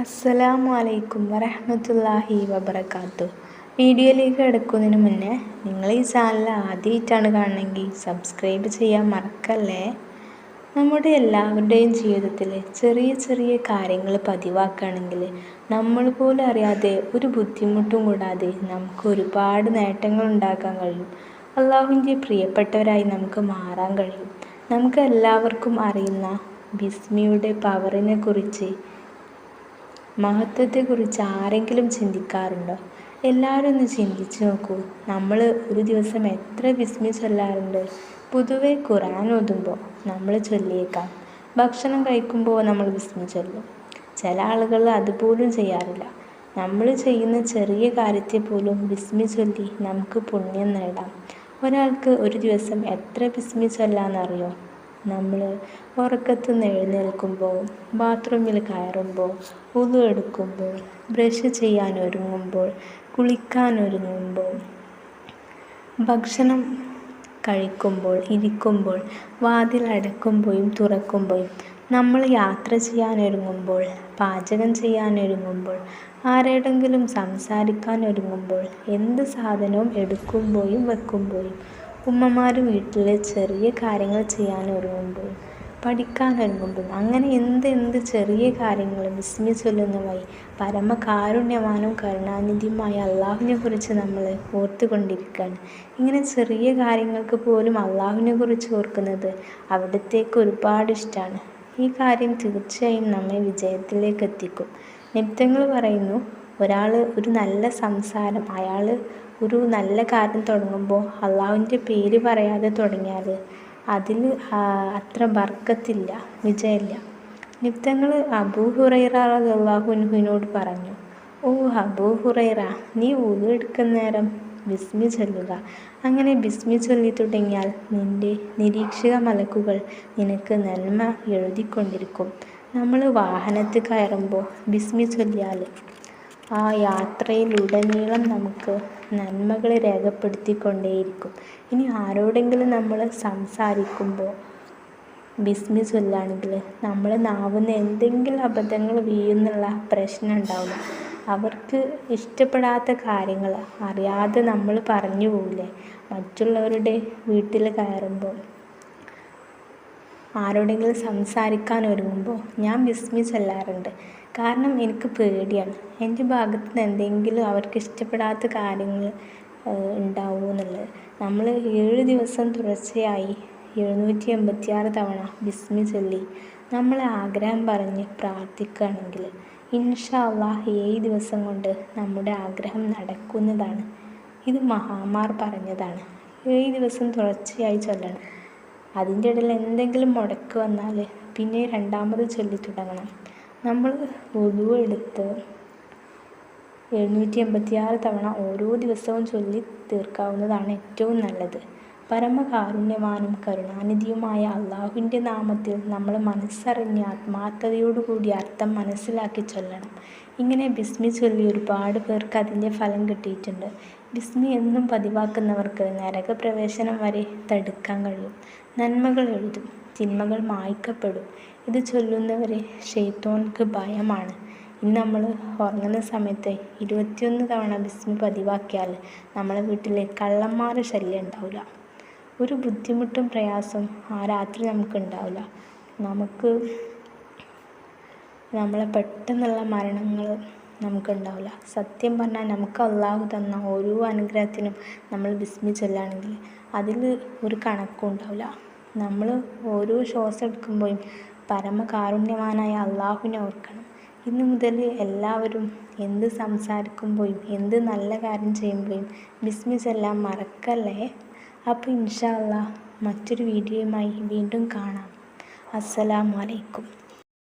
അസ്സലാമു അലൈക്കും വറഹ്മത്തുള്ളാഹി വബർക്കാത്തു വീഡിയോയിലേക്ക് കിടക്കുന്നതിന് മുന്നേ നിങ്ങൾ ഈ ചാനൽ ആദ്യമായിട്ടാണ് കാണണമെങ്കിൽ സബ്സ്ക്രൈബ് ചെയ്യാൻ മറക്കല്ലേ? നമ്മുടെ എല്ലാവരുടെയും ജീവിതത്തിൽ ചെറിയ ചെറിയ കാര്യങ്ങൾ പതിവാക്കുകയാണെങ്കിൽ നമ്മൾ പോലും അറിയാതെ ഒരു ബുദ്ധിമുട്ടും കൂടാതെ നമുക്ക് ഒരുപാട് നേട്ടങ്ങൾ ഉണ്ടാക്കാൻ കഴിയും. അള്ളാഹുവിന്റെ പ്രിയപ്പെട്ടവരായി നമുക്ക് മാറാൻ കഴിയും. നമുക്ക് എല്ലാവർക്കും അറിയുന്ന ബിസ്മിയുടെ പവറിനെ കുറിച്ച് മഹത്വത്തെക്കുറിച്ച് ആരെങ്കിലും ചിന്തിക്കാറുണ്ടോ? എല്ലാവരും ഒന്ന് ചിന്തിച്ച് നോക്കൂ. നമ്മൾ ഒരു ദിവസം എത്ര ബിസ്മി ചൊല്ലാറുണ്ട്. പൊതുവെ ഖുർആൻ ഓതുമ്പോൾ നമ്മൾ ചൊല്ലിയേക്കാം. ഭക്ഷണം കഴിക്കുമ്പോൾ നമ്മൾ ബിസ്മി ചൊല്ലും. ചില ആളുകൾ അതുപോലും ചെയ്യാറില്ല. നമ്മൾ ചെയ്യുന്ന ചെറിയ കാര്യത്തെ പോലും ബിസ്മി ചൊല്ലി നമുക്ക് പുണ്യം നേടാം. ഒരാൾക്ക് ഒരു ദിവസം എത്ര ബിസ്മി ചൊല്ലാമെന്നറിയോ നമ്മൾ ഉറക്കത്തു നിന്ന് എഴുന്നേൽക്കുമ്പോൾ ബാത്റൂമിൽ കയറുമ്പോൾ ഉളു എടുക്കുമ്പോൾ ബ്രഷ് ചെയ്യാൻ ഒരുങ്ങുമ്പോൾ കുളിക്കാൻ ഒരുങ്ങുമ്പോൾ ഭക്ഷണം കഴിക്കുമ്പോൾ ഇരിക്കുമ്പോൾ വാതിൽ അടക്കുമ്പോഴും തുറക്കുമ്പോഴും നമ്മൾ യാത്ര ചെയ്യാൻ ഒരുങ്ങുമ്പോൾ പാചകം ചെയ്യാൻ ഒരുങ്ങുമ്പോൾ ആരോടെങ്കിലും സംസാരിക്കാൻ ഒരുങ്ങുമ്പോൾ എന്ത് സാധനവും എടുക്കുമ്പോഴും വെക്കുമ്പോഴും ഉമ്മമാർ വീട്ടിലെ ചെറിയ കാര്യങ്ങൾ ചെയ്യാൻ ഒരുങ്ങുമ്പോൾ പഠിക്കാൻ ഒരുങ്ങുമ്പോൾ അങ്ങനെ എന്ത് എന്ത് ചെറിയ കാര്യങ്ങൾ ബിസ്മി ചൊല്ലുന്ന വഴി പരമ കാരുണ്യവാനും കരുണാനിധിയുമായ അള്ളാഹുവിനെ കുറിച്ച് നമ്മൾ ഓർത്തുകൊണ്ടിരിക്കുകയാണ് ഇങ്ങനെ ചെറിയ കാര്യങ്ങൾക്ക് പോലും അള്ളാഹുവിനെ കുറിച്ച് ഓർക്കുന്നത് അവിടത്തേക്ക് ഒരുപാട് ഇഷ്ടമാണ് ഈ കാര്യം തീർച്ചയായും നമ്മെ വിജയത്തിലേക്ക് എത്തിക്കും. നിമിത്തങ്ങൾ പറയുന്നു ഒരാൾ ഒരു നല്ല സംസാരം അയാൾ ഒരു നല്ല കാര്യം തുടങ്ങുമ്പോൾ അള്ളാഹുവിന്റെ പേര് പറയാതെ തുടങ്ങിയാൽ അതിൽ അത്ര ബർക്കത്തില്ല വിജയമില്ല നിത്യങ്ങൾ അബൂ ഹുറൈറ അള്ളാഹുനുഹിനോട് പറഞ്ഞു ഓ അബൂ ഹുറൈറ നീ ഊതു എടുക്കുന്ന നേരം ബിസ്മി ചൊല്ലുക. അങ്ങനെ ബിസ്മി ചൊല്ലി തുടങ്ങിയാൽ നിന്റെ നിരീക്ഷക മലക്കുകൾ നിനക്ക് നന്മ എഴുതിക്കൊണ്ടിരിക്കും. നമ്മൾ വാഹനത്തിൽ കയറുമ്പോൾ ബിസ്മി ചൊല്ലിയാൽ ആ യാത്രയിലുടനീളം നമുക്ക് നന്മകൾ രേഖപ്പെടുത്തിക്കൊണ്ടേയിരിക്കും. ഇനി ആരോടെങ്കിലും നമ്മൾ സംസാരിക്കുമ്പോൾ ബിസ്മി ചൊല്ലുകയാണെങ്കിൽ നമ്മൾ നാവുന്ന എന്തെങ്കിലും അബദ്ധങ്ങൾ വീഴുന്നുള്ള പ്രശ്നം ഉണ്ടാവും അവർക്ക് ഇഷ്ടപ്പെടാത്ത കാര്യങ്ങൾ അറിയാതെ നമ്മൾ പറഞ്ഞു പോവില്ലേ? മറ്റുള്ളവരുടെ വീട്ടിൽ കയറുമ്പോൾ ആരോടെങ്കിലും സംസാരിക്കാൻ ഒരുങ്ങുമ്പോൾ ഞാൻ ബിസ്മി ചൊല്ലാറുണ്ട്. കാരണം എനിക്ക് പേടിയാണ്. എന്റെ ഭാഗത്ത് നിന്ന് എന്തെങ്കിലും അവർക്ക് ഇഷ്ടപ്പെടാത്ത കാര്യങ്ങൾ ഉണ്ടാവുമോ എന്നുള്ളത്. നമ്മൾ ഏഴ് ദിവസം തുടർച്ചയായി എഴുന്നൂറ്റി എൺപത്തി ആറ് തവണ ബിസ്മി ചൊല്ലി. നമ്മൾ ആഗ്രഹം പറഞ്ഞ് പ്രാർത്ഥിക്കുകയാണെങ്കിൽ ഇൻഷാല്ലാ ഏഴ് ദിവസം കൊണ്ട് നമ്മുടെ ആഗ്രഹം നടക്കുന്നതാണ്. ഇത് മഹാമാർ പറഞ്ഞതാണ്. ഏഴ് ദിവസം തുടർച്ചയായി ചൊല്ലണം. അതിന്റെ ഇടയിൽ എന്തെങ്കിലും മുടക്ക് വന്നാൽ പിന്നെ രണ്ടാമത് ചൊല്ലി തുടങ്ങണം. നമ്മൾ ഒതു എടുത്ത് എഴുന്നൂറ്റി എൺപത്തി ആറ് തവണ ഓരോ ദിവസവും ചൊല്ലി തീർക്കാവുന്നതാണ് ഏറ്റവും നല്ലത്. പരമകാരുണ്യവാനും കരുണാനിധിയുമായ അള്ളാഹുവിന്റെ നാമത്തിൽ നമ്മൾ മനസ്സറിഞ്ഞ് ആത്മാർത്ഥതയോടുകൂടി അർത്ഥം മനസ്സിലാക്കി ചൊല്ലണം. ഇങ്ങനെ ബിസ്മി ചൊല്ലി ഒരുപാട് പേർക്ക് അതിന്റെ ഫലം കിട്ടിയിട്ടുണ്ട്. ബിസ്മി എന്നും പതിവാക്കുന്നവർക്ക് നരകപ്രവേശനം വരെ തടുക്കാൻ കഴിയും. നന്മകൾ എഴുതും തിന്മകൾ മായ്ക്കപ്പെടും. ഇത് ചൊല്ലുന്നവരെ ഷെയ്ത്തോൻക്ക് ഭയമാണ്. ഇന്ന് നമ്മൾ ഉറങ്ങുന്ന സമയത്ത് ഇരുപത്തിയൊന്ന് തവണ ബിസ്മി പതിവാക്കിയാൽ നമ്മളെ വീട്ടിലെ കള്ളന്മാരുടെ ശല്യം ഉണ്ടാവില്ല. ഒരു ബുദ്ധിമുട്ടും പ്രയാസവും ആ രാത്രി നമുക്ക് ഉണ്ടാവില്ല നമുക്ക് നമ്മളെ പെട്ടെന്നുള്ള മരണങ്ങൾ നമുക്കുണ്ടാവില്ല. സത്യം പറഞ്ഞാൽ നമുക്ക് അള്ളാഹു തന്ന ഓരോ അനുഗ്രഹത്തിനും നമ്മൾ ബിസ്മി ചൊല്ലുകയാണെങ്കിൽ അതിൽ ഒരു കണക്കും ഉണ്ടാവില്ല. നമ്മൾ ഓരോ ശ്വാസം എടുക്കുമ്പോഴും പരമകാരുണ്യവാനായ അള്ളാഹുവിനെ ഓർക്കണം. ഇന്ന് മുതൽ എല്ലാവരും എന്ത് സംസാരിക്കുമ്പോഴും എന്ത് നല്ല കാര്യം ചെയ്യുമ്പോഴും ബിസ്മിസ് എല്ലാം മറക്കല്ലേ? അപ്പോൾ ഇൻഷാ മറ്റൊരു വീഡിയോയുമായി വീണ്ടും കാണാം. അസ്സലാമു അലൈക്കും.